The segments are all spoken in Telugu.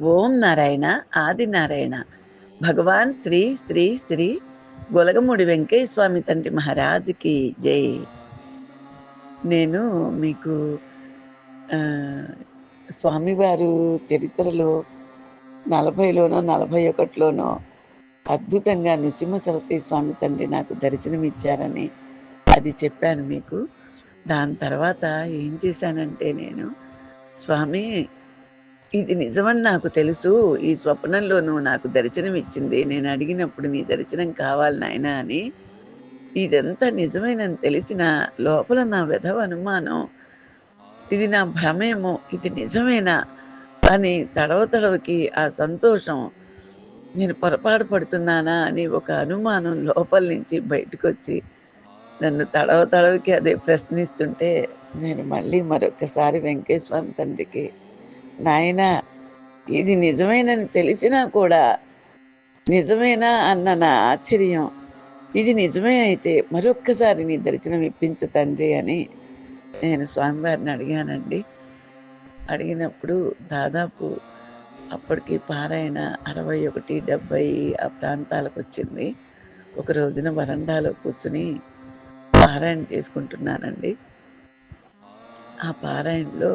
ఓం నారాయణ ఆది నారాయణ. భగవాన్ శ్రీ శ్రీ శ్రీ గొలగముడి వెంకయ్య స్వామి తండ్రి మహారాజుకి జై. నేను మీకు స్వామివారు చరిత్రలో నలభైలోనో నలభై ఒకటిలోనో అద్భుతంగా నృసింహ సరస్వతి స్వామి తండ్రి నాకు దర్శనమిచ్చారని అది చెప్పాను మీకు. దాని తర్వాత ఏం చేశానంటే నేను స్వామి ఇది నిజమని నాకు తెలుసు. ఈ స్వప్నంలో నువ్వు నాకు దర్శనం ఇచ్చింది నేను అడిగినప్పుడు నీ దర్శనం కావాలి నాయన అని. ఇదంతా నిజమేనని తెలిసిన లోపల నా విధవ అనుమానం. ఇది నా భ్రమేమో ఇది నిజమేనా అని తడవ తడవకి ఆ సంతోషం. నేను పొరపాటు పడుతున్నానా అని ఒక అనుమానం లోపల నుంచి బయటకు వచ్చి నన్ను తడవ తడవకి అదే ప్రశ్నిస్తుంటే నేను మళ్ళీ మరొకసారి వెంకటేశ్వర తండ్రికి నాయన ఇది నిజమేనని తెలిసినా కూడా నిజమేనా అన్న నా ఆశ్చర్యం. ఇది నిజమే అయితే మరొక్కసారి నీ దర్శనం ఇప్పించు తండ్రి అని నేను స్వామివారిని అడిగానండి. అడిగినప్పుడు దాదాపు అప్పటికి పారాయణ అరవై ఒకటి డెబ్బై ఆ ప్రాంతాలకు వచ్చింది ఒక రోజున వరండాలో కూర్చుని పారాయణ చేసుకుంటున్నానండి. ఆ పారాయణలో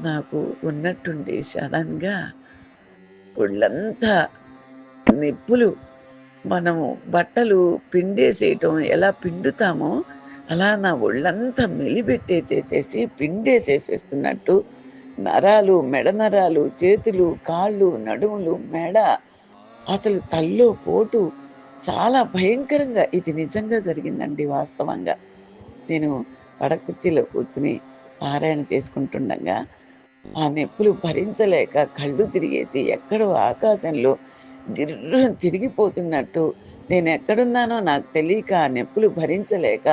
నాకు ఉన్నట్టుండి సడన్గా ఒళ్ళంతా నిప్పులు. మనము బట్టలు పిండేసేయటం ఎలా పిండుతామో అలా నా ఒళ్ళంతా మెలిబెట్టేసేసేసి పిండేసేసేస్తున్నట్టు నరాలు మెడ నరాలు చేతులు కాళ్ళు నడుములు మెడ అసలు తల్లో పోటు. చాలా భయంకరంగా ఇది నిజంగా జరిగిందండి వాస్తవంగా. నేను పడకుర్చీలో కూర్చుని పారాయణ చేసుకుంటుండగా ఆ నొప్పులు భరించలేక కళ్ళు తిరిగేసి ఎక్కడో ఆకాశంలో గిర్రం తిరిగిపోతున్నట్టు నేను ఎక్కడున్నానో నాకు తెలియక ఆ నొప్పులు భరించలేక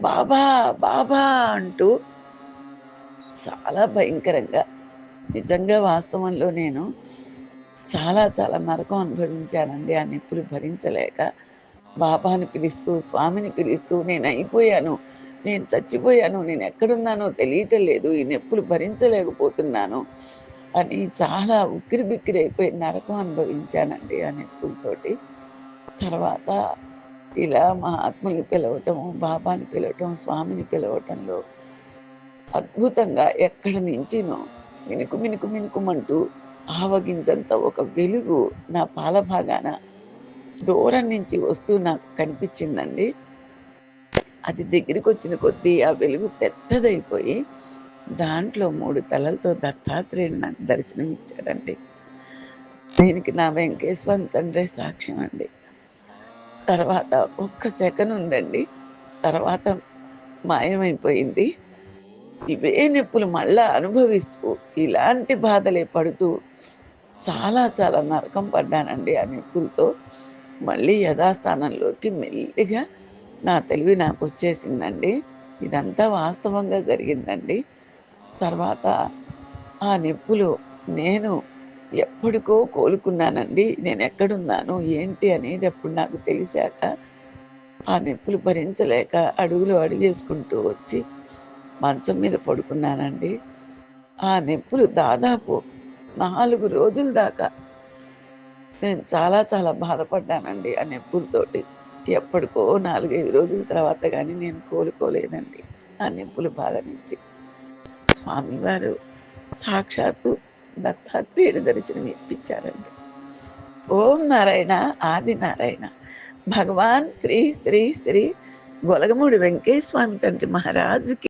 బాబా బాబా అంటూ చాలా భయంకరంగా నిజంగా వాస్తవంలో నేను చాలా చాలా నరకం అనుభవించానండి. ఆ నొప్పులు భరించలేక బాబాని పిలుస్తూ స్వామిని పిలుస్తూ నేను అయిపోయాను. నేను చచ్చిపోయాను నేను ఎక్కడున్నానో తెలియటం లేదు ఈ నొప్పులు భరించలేకపోతున్నాను అని చాలా ఉక్కిరి బిక్కిరి అయిపోయి నరకం అనుభవించానండి ఆ నొప్పులతోటి. తర్వాత ఇలా మా ఆత్మని పిలవటం బాబాని పిలవటం స్వామిని పిలవటంలో అద్భుతంగా ఎక్కడి నుంచినో మినుకు మినుకు మినుకుమంటూ ఆవగించంత ఒక వెలుగు నా పాల భాగాన దూరం నుంచి వస్తూ నాకు కనిపించిందండి. అది దగ్గరికి వచ్చిన కొద్దీ ఆ వెలుగు పెద్దదైపోయి దాంట్లో మూడు తలలతో దత్తాత్రేయుడు నాకు దర్శనం ఇచ్చాడండి దీనికి నా వెంకటేశ్వర తండ్రి సాక్ష్యం అండి. తర్వాత ఒక్క సెకండ్ ఉందండి. తర్వాత మాయమైపోయింది. ఇవే నొప్పులు మళ్ళా అనుభవిస్తూ ఇలాంటి బాధలే పడుతూ చాలా చాలా నరకం పడ్డానండి ఆ నొప్పులతో. మళ్ళీ యథాస్థానంలోకి మెల్లిగా నా తెలివి నాకు వచ్చేసిందండి ఇదంతా వాస్తవంగా జరిగిందండి. తర్వాత ఆ నొప్పులు నేను ఎప్పటికో కోలుకున్నానండి. నేను ఎక్కడున్నాను ఏంటి అనేది అప్పుడు నాకు తెలిసాక ఆ నొప్పులు భరించలేక అడుగులు అడిగేసుకుంటూ వచ్చి మంచం మీద పడుకున్నానండి. ఆ నొప్పులు దాదాపు నాలుగు రోజుల దాకా నేను చాలా చాలా బాధపడ్డానండి ఆ నొప్పులతోటి. ఎప్పటికో నాలుగైదు రోజుల తర్వాత కానీ నేను కోలుకోలేదండి. ఆ నొప్పుల బాధ నుంచి. స్వామివారు సాక్షాత్తు దత్తాత్రేయుడు దర్శనం ఇప్పించారండి. ఓం నారాయణ ఆది నారాయణ. భగవాన్ శ్రీ శ్రీ శ్రీ గొలగమూడి వెంకటేశ్వామి తండ్రి మహారాజుకి